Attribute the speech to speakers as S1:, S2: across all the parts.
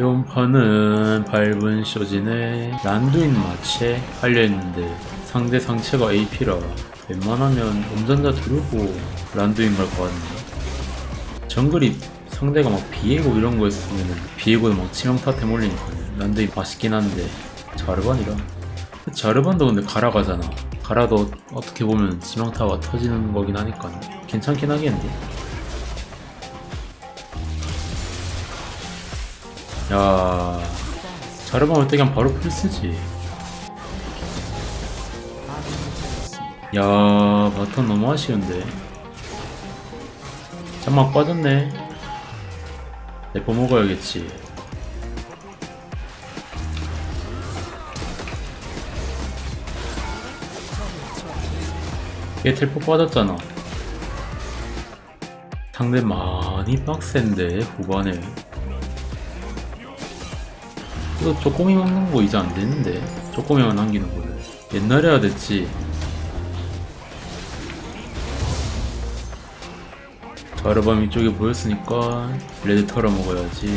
S1: 이번 판은 밟은 쇼진의 란두인 마체 깔려있는데 상대 상체가 AP라 웬만하면 운전자 두르고 란두인 갈 것 같네. 정글이 상대가 막 비에고 이런 거 했으면 비에고는 막 치명타 템 올리니까 란두인 맛있긴 한데 자르반이라. 자르반도 근데 가라가잖아. 가라도 어떻게 보면 치명타가 터지는 거긴 하니까 괜찮긴 하겠는데 야 자르반 올때 그냥 바로 풀쓰지? 야 바텀 너무 아쉬운데. 잠막 빠졌네. 내거 먹어야겠지. 얘 텔포 빠졌잖아. 상대 많이 빡센데 후반에 이거 쪼꼬미 먹는 거 이제 안 되는데. 쪼꼬미만 남기는 거를. 옛날에 해야 됐지. 자르밤 이쪽에 보였으니까 레드 털어 먹어야지.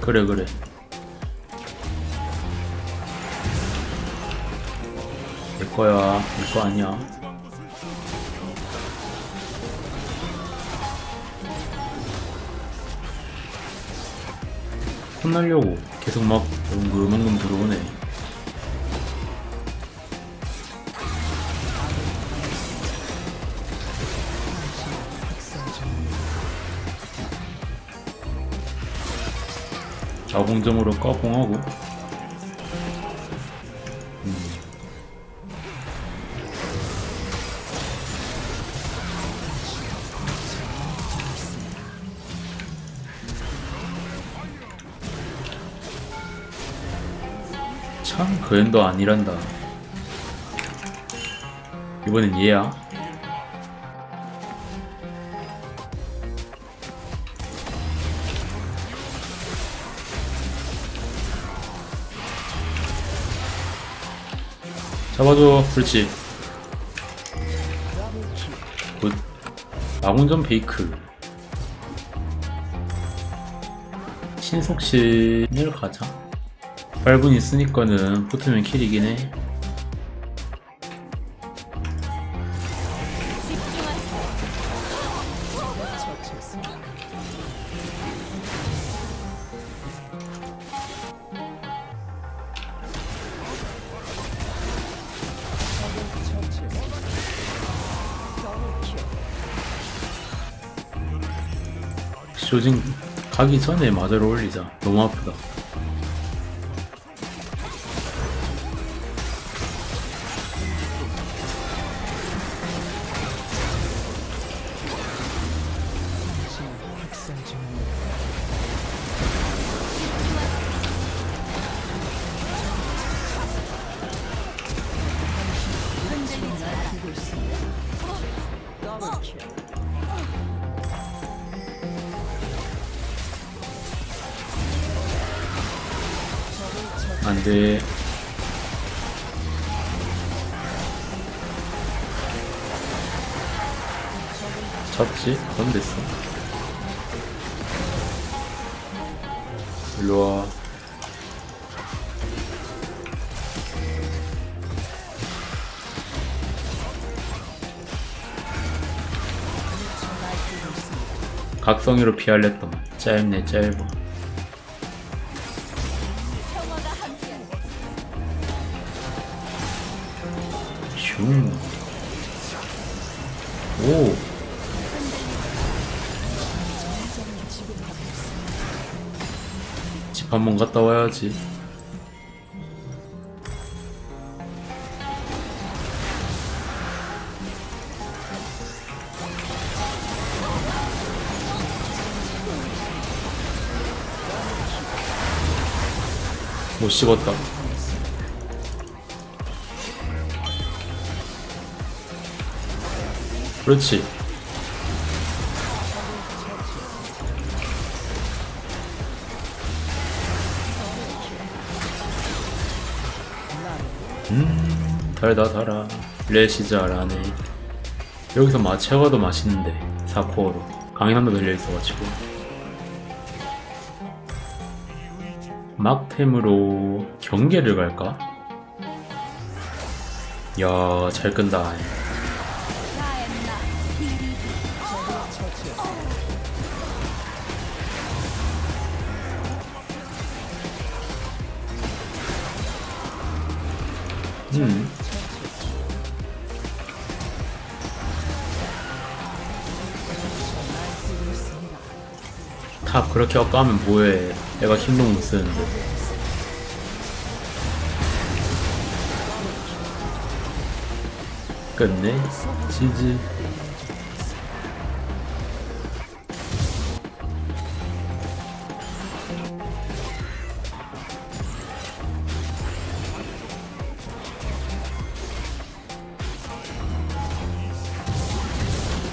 S1: 그래 그래 거야. 내거 아니야. 혼나려고 계속 막 엉금엉금 들어오네. 자공점으로 까봉하고 참 그랜도 아니란다. 이번엔 얘야. 잡아줘 그렇지 굿. 마공전 베이크. 신속신을 가자 8분 있으니까는 붙으면 킬이긴 해. 쇼진 가기 전에 마저로 올리자. 너무 아프다. 안 돼. 잡지? 그건 됐어. 일로 와. 각성이로 피하랬더만 짧네 짧아 슝. 오. 집 한 번 갔다 와야지. 못 씹었다. 그렇지. 음 달다 달아. 레시즈 알아네. 여기서 마체가도 맛있는데 4코어로. 강인함도 들려있어가지고. 막템으로 경계를 갈까? 야잘 끈다 음. 탑 그렇게 엇가면 뭐해. 내가 힘도 못 쓰는데. 끝내? 지지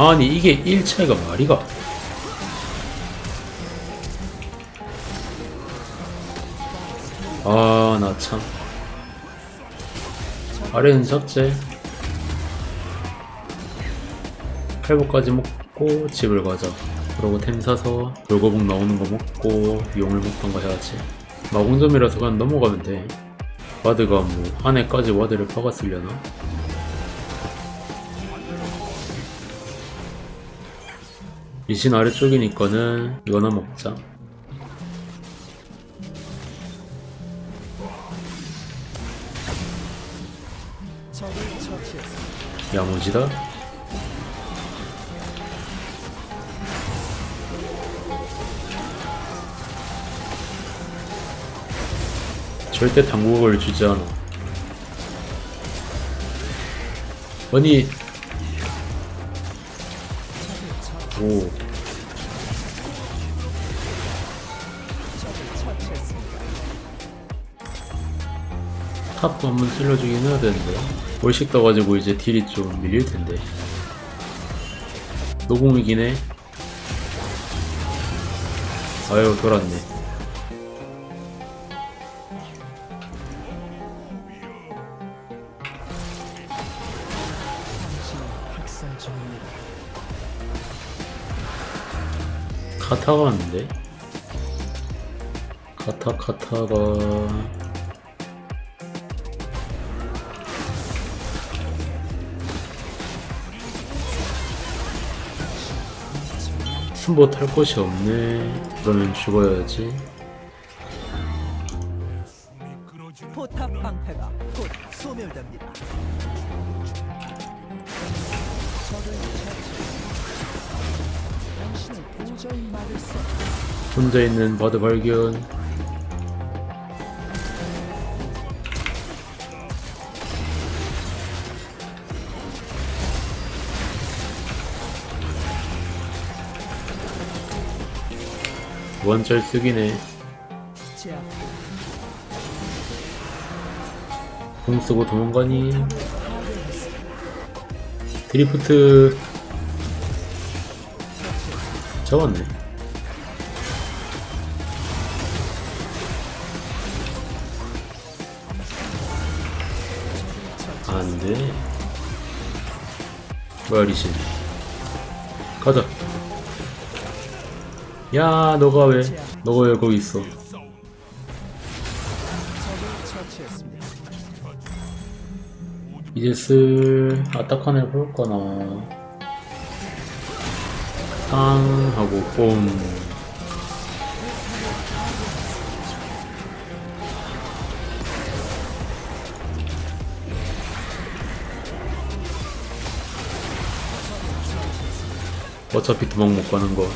S1: 아니 이게 일체가 말이가? 아 나 참. 아래는 잡재 칼복까지 먹고 집을 가자. 그러고 템 사서 돌거북 나오는 거 먹고 용을 먹던가 해야지. 마공점이라서 그냥 넘어가면 돼. 와드가 뭐 안에까지 와드를 박았으려나? 리신 아래쪽이니까는 이거나 먹자. 야무지다. 절대 당국을 주지 않아. 아니 탑도 한번 찔러주긴 해야 되는데. 월식 떠가지고 이제 딜이 좀 밀릴 텐데. 노공이긴 해. 아유 돌았네. 카타가 왔는데? 카타 카타가 숨보 탈 곳이 없네. 그러면 죽어야지.
S2: 포탑 방패가 곧 소멸됩니다. 당신을 도저히 막을 수 없-
S1: 혼자 있는 바드 발견 원절 쓰기네. 공 쓰고 도망가니. 드리프트. 잡았네. 안돼. 뭐야 리신. 가자 야 너가 왜 너가 왜 거기 있어. 이제 슬 아타칸 해볼거나. 탕 하고 뽕 어차피 도망 못 가는 거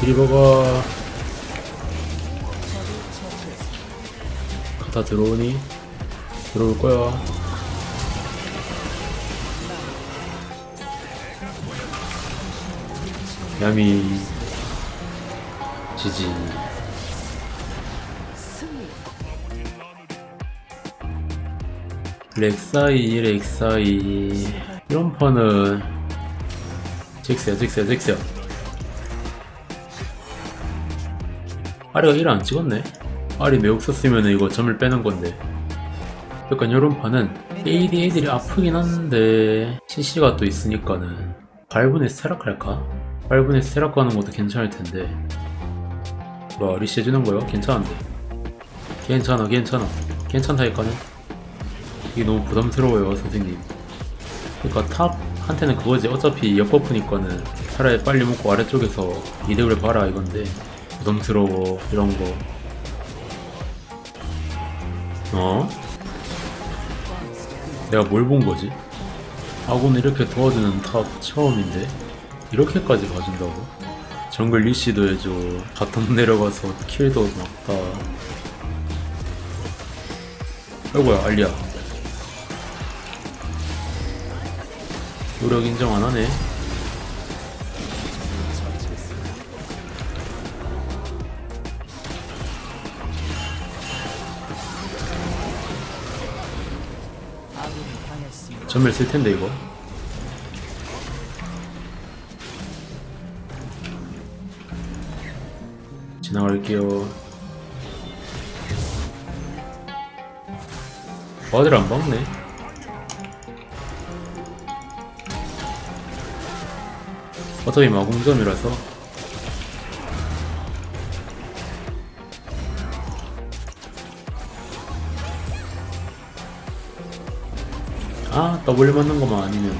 S1: 드리버가 다 들어오니? 들어올 거야. 야미 지지 렉사이 렉사이 이런 판은 잭스야 잭스야 잭스야 아리가 1안 찍었네. 아리 매혹 썼으면 이거 점을 빼는 건데. 약간 요런 판은 AD 애들이 아프긴 한데 CC가 또 있으니까는. 발분에 스테락 할까? 발분에 스테락 가는 것도 괜찮을 텐데. 뭐야 리시 해주는 거요? 괜찮은데. 괜찮아 괜찮아. 괜찮다니까는. 이게 너무 부담스러워요 선생님. 그러니까 탑한테는 그거지. 어차피 역버프니까는 차라리 빨리 먹고 아래쪽에서 이득을 봐라 이건데 부담스러워 이런 거 어? 내가 뭘 본 거지? 아군 이렇게 도와주는 탑 처음인데 이렇게까지 봐준다고? 정글 리시도 해줘 바텀 내려가서 킬도 막다 아이고야 알리야 노력 인정 안 하네 전멸 쓸 텐데 이거. 지나갈게요. 와들 안 박네. 어차피 마공점이라서 아 더블 맞는 것만 아니면.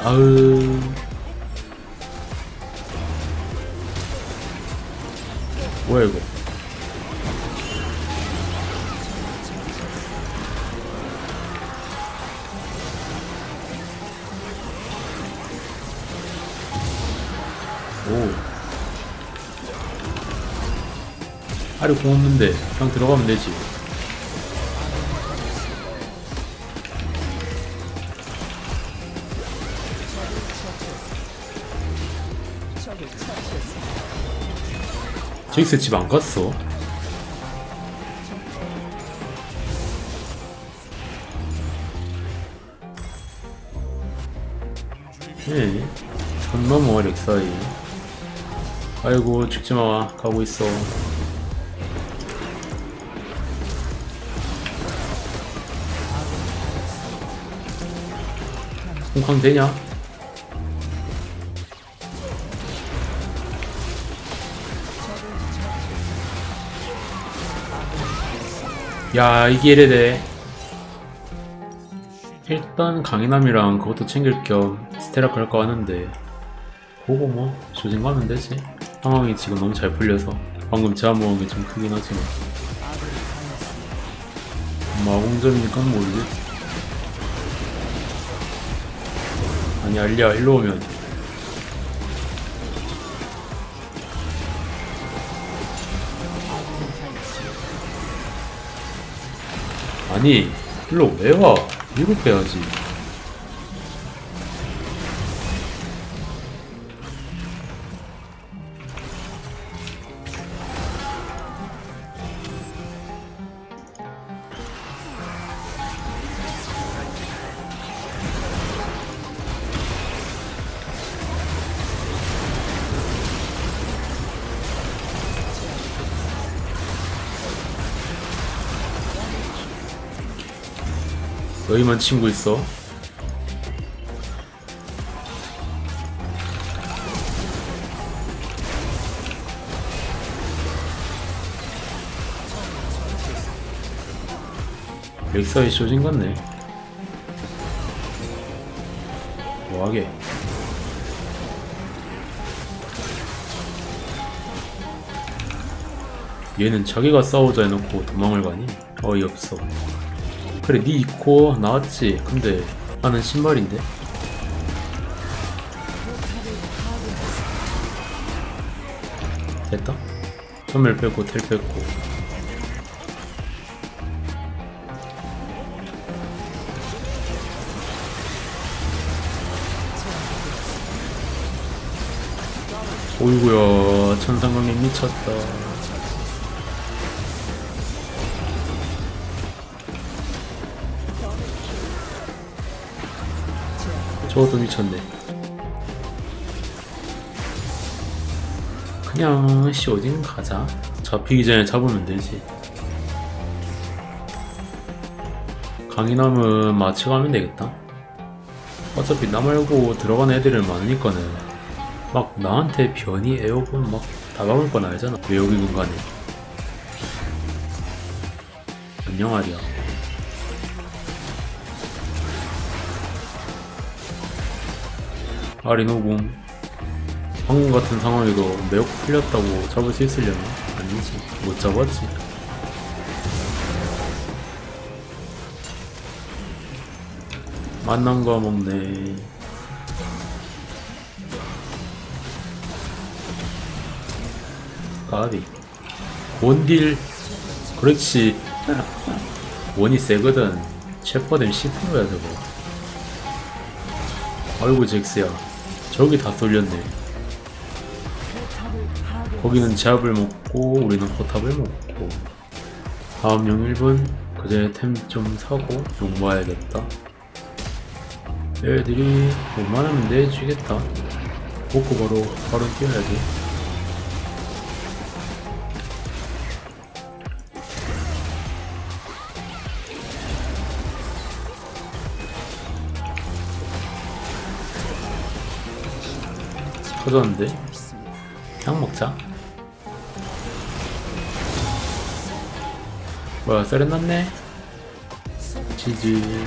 S1: 아으 뭐야 이거? 오 아래 공 없는데 그냥 들어가면 되지. 제이스 집 안 갔어? 네, 선 넘어 렉사이. 아이고 죽지마. 가고 있어 홍康되냐? 야 이게 이래 돼 일단 강인함이랑 그것도 챙길 겸 스테락 할까 하는데 보고 뭐 조진 가면 되지. 상황이 지금 너무 잘 풀려서. 방금 제한 모험이 좀 크긴 하지만. 마공점이니까 모르겠지 아니 알리야 일로 오면 아니 일로 왜 와? 이거 빼야지 너희만 친구 있어. 렉사이 쇼진 같네. 뭐하게? 얘는 자기가 싸우자 해놓고 도망을 가니? 어이없어 그래 니 입고 나왔지. 근데 나는 신발인데? 됐다. 전멸 빼고 텔 뺐고. 오이구야 천상강림 미쳤다 저것도 미쳤네. 그냥 씨 어딘 가자. 잡히기 전에 잡으면 되지. 강인함은 마치 가면 되겠다. 어차피 나 말고 들어간 애들은 많으니까는 막 나한테 변이 에어본 막 다가올 건 알잖아. 외우기 공간에. 안녕하리야. 아리노공. 방금 같은 상황에도 매혹 풀렸다고 잡을 수 있으려나? 아니지. 못 잡았지. 만난 거 먹네. 까비. 원딜. 그렇지. 원이 세거든. 체포됨 10%야 저거. 아이고 잭스야 저기 다 쏠렸네. 거기는 제압을 먹고 우리는 포탑을 먹고. 다음 용 1분 그제 템 좀 사고 용 모아야겠다. 얘들이 웬만하면 내주겠다. 먹고 바로 바로 뛰어야지 터졌는데. 그냥 먹자. 뭐야, 썰어놨네? 지지.